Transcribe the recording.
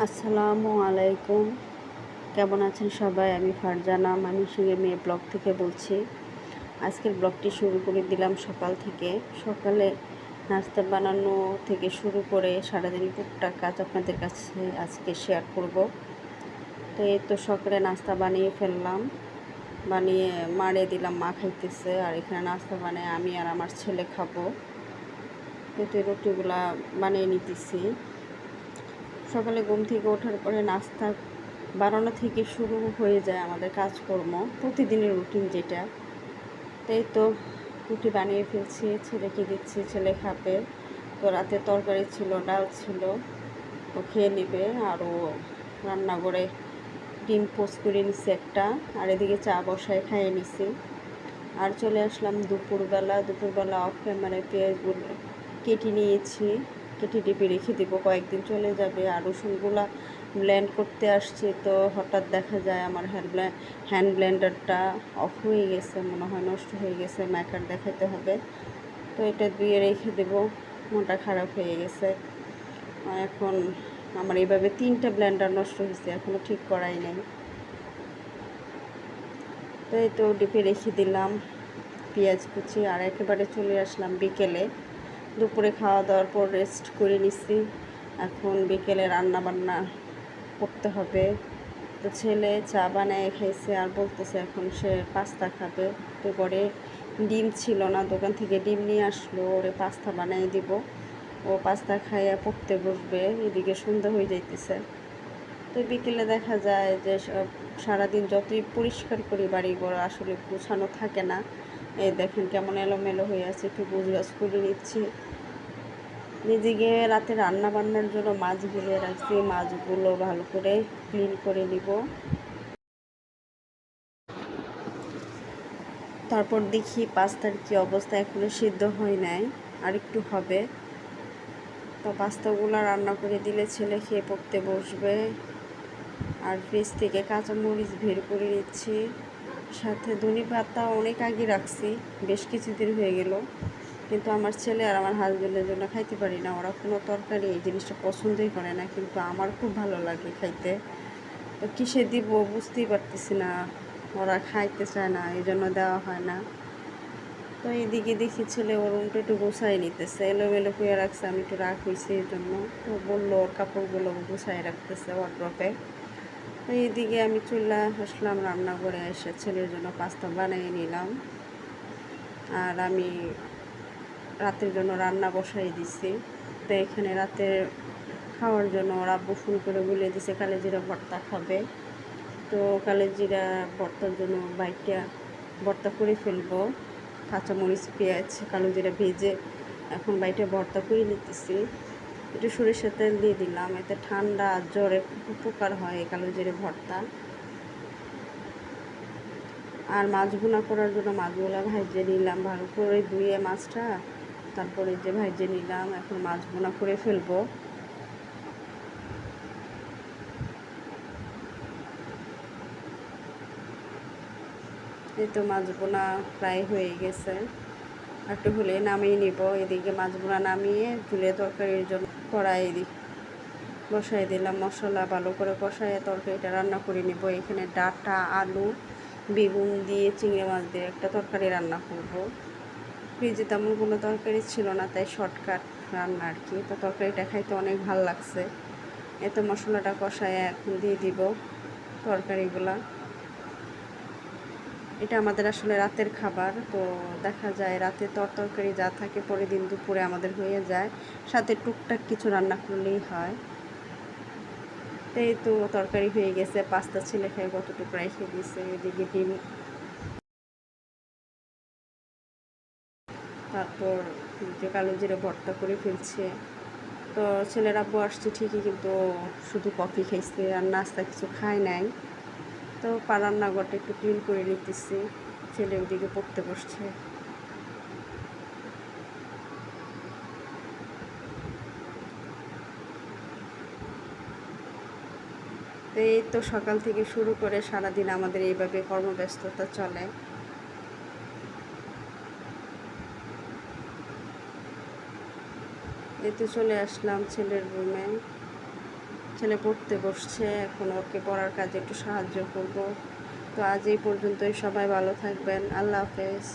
আসসালামু আলাইকুম। কেমন আছেন সবাই? আমি ফারজানা সঙ্গে মেয়ে ব্লগ থেকে বলছি। আজকের ব্লগটি শুরু করে দিলাম সকাল থেকে। সকালে নাস্তা বানানো থেকে শুরু করে সারাদিন টুকটাক কাজ আপনাদের কাছে আজকে শেয়ার করব। তো এই তো সকালে নাস্তা বানিয়ে ফেললাম। বানিয়ে মারে দিলাম, মা খাইতেছে। আর এখানে নাস্তা বানিয়ে আমি আর আমার ছেলে খাব। তো রুটিগুলা বানিয়ে নিতেছি। সকালে ঘুম থেকে ওঠার পরে নাস্তা বানানো থেকে শুরু হয়ে যায় আমাদের কাজকর্ম, প্রতিদিনের রুটিন যেটা। তাই তো রুটি বানিয়ে ফেলছি, ছেলেকে দিচ্ছি, ছেলে খাবে। তো রাতে তরকারি ছিল, ডাল ছিল, ও খেয়ে নেবে। আরও রান্না করে ডিম পোস্ট করে নিছি একটা, আর এদিকে চা বসায় খাইয়ে নিছি। আর চলে আসলাম দুপুরবেলা। দুপুরবেলা অফ ক্যামেরায় পেঁয়াজগুলো কেটে নিয়েছি। কেটে টিপে রেখে দেবো, কয়েকদিন চলে যাবে আর রসুনগুলা ব্লেন্ড করতে আসছে, তো হঠাৎ দেখা যায় আমার হ্যান্ড ব্ল্যান্ড হ্যান্ড ব্ল্যান্ডারটা অফ হয়ে গেছে, মনে হয় নষ্ট হয়ে গেছে, ম্যাকার দেখাতে হবে। তো এটা দিয়ে রেখে দেবো, মনটা খারাপ হয়ে গেছে। এখন আমার এইভাবে তিনটা ব্ল্যান্ডার নষ্ট হয়েছে এখনও ঠিক করাই নেই। তো এই তো ডিপে রেখে দিলাম, পেঁয়াজ কুচি, আর একেবারে চলে আসলাম বিকেলে। দুপুরে খাওয়া দাওয়ার পর রেস্ট করে নিছি। এখন বিকেলে রান্না বান্না করতে হবে। তো ছেলে চা বানায় খাইছে আর বলতেছে এখন সে পাস্তা খাবে। তো পরে ডিম ছিল না, দোকান থেকে ডিম নিয়ে আসলো, ওরে পাস্তা বানিয়ে দিব। ও পাস্তা খাইয়া পড়তে বসবে, এদিকে সন্ধ্যা হয়ে যাইতেছে। তো বিকেলে দেখা যায় যে সারাদিন যতই পরিষ্কার করি বাড়িঘর, আসলে গুছানো থাকে না। এই দেখেন কেমন এলোমেলো হয়ে আছে, একটু গুজগাছ করে নিচ্ছি। নিজেকে রাতে রান্না বান্নার জন্য মাছ ভিজিয়ে রাখছি, মাছগুলো ভালো করে ক্লিন করে নিব। তারপর দেখি পাস্তার কি অবস্থা, এখনও সিদ্ধ হয় নাই, আর একটু হবে। তো পাস্তাগুলো রান্না করে দিলে ছেলে খেয়ে পড়তে বসবে। আর ফ্রিজ থেকে কাঁচামরিচ বের করে নিচ্ছি। সাথে ধনে পাতা অনেক আগে রাখছি, বেশ কিছুদিন হয়ে গেল। কিন্তু আমার ছেলে আর আমার হাজব্যান্ডের জন্য খাইতে পারি না। ওরা কোনো তরকারি এই জিনিসটা পছন্দই করে না, কিন্তু আমার খুব ভালো লাগে খাইতে। তো কিসে দিব বুঝতেই পারতেছি না। ওরা খাইতে চায় না এই জন্য দেওয়া হয় না। তো এইদিকে দেখি ছেলে ওর রুমটা একটু গুছাই নিতেছে, এলোমেলো হয়ে রাখছে, আমি একটু রাখ হয়েছি এই জন্য তো বলল ওর কাপড়গুলো গুছাই রাখতেছে ওয়ার্ড্রপে এইদিকে আমি চলে আসলাম রান্না করে এসে ছেলের জন্য পাস্তা বানিয়ে নিলাম। আর আমি রাতের জন্য রান্না বসাই দিছি। তো এখানে রাতের খাওয়ার জন্য ওরা ফোন করে বলে দিছে কালে জিরা ভর্তা খাবে। তো কালে জিরা ভর্তার জন্য বাইকটা ভর্তা করে ফেলব। কাঁচামরিচ, পেঁয়াজ কালো জিরা ভেজে এখন বাইটা ভর্তা করে নিতেছি। একটু সরিষার তেল দিয়ে দিলাম। এতে ঠান্ডা, জ্বরে উপকার হয় কালো জিরে ভর্তা। আর মাছ ভুনা করার জন্য মাছগুলো ভাজিয়ে নিলাম। ভালো করে ধুয়ে মাছটা, তারপরে যে ভাজিয়ে নিলাম। এখন মাছ ভুনা করে ফেলব। এই তো মাছ বোনা প্রায় হয়ে গেছে। একটু হলে নামিয়ে নিব, এদিকে মাছ বোনা নামিয়ে ঝুলে তরকারির জন্য কড়াই দিই বসাই দিলাম, মশলা ভালো করে কষাই তরকারিটা রান্না করে নিব। এখানে ডাটা, আলু, বেগুন দিয়ে চিংড়ি মাছ দিয়ে একটা তরকারি রান্না করব। ফ্রিজে তেমন কোনো তরকারি ছিল না, তাই শর্টকাট রান্না আর কি। তো তরকারিটা খাইতে অনেক ভালো লাগছে। এত মশলাটা কষায় এখন দিয়ে দিব তরকারিগুলা। এটা আমাদের আসলে রাতের খাবার, তো দেখা যায় রাতে তর তরকারি যা থাকে পরের দিন দুপুরে আমাদের হয়ে যায়। সাথে টুকটাক কিছু রান্না করলেই হয়। এই তো তরকারি হয়ে গেছে পাস্তা ছেলে খেয়ে কতটুকু রেখে দিয়েছে, এদিকে ডিম। তারপর যে কালো জিরে ভর্তা করে ফেলছে। তো ছেলের আব্বু আসছে ঠিকই, কিন্তু শুধু কফি খাইছে আর নাস্তা কিছু খায় নাই। তো নাগরটা একটু ক্লিন করে নিতেছি। ছেলে ওদিকে পড়তে বসছে। তো এই তো সকাল থেকে শুরু করে সারাদিন আমাদের এইভাবে কর্মব্যস্ততা চলে। এই তো চলে আসলাম ছেলের রুমে ছেলে পড়তে বসছে। এখন ওকে পড়ার কাজে একটু সাহায্য করব। তো আজ এই পর্যন্তই। সবাই ভালো থাকবেন। আল্লাহ হাফেজ।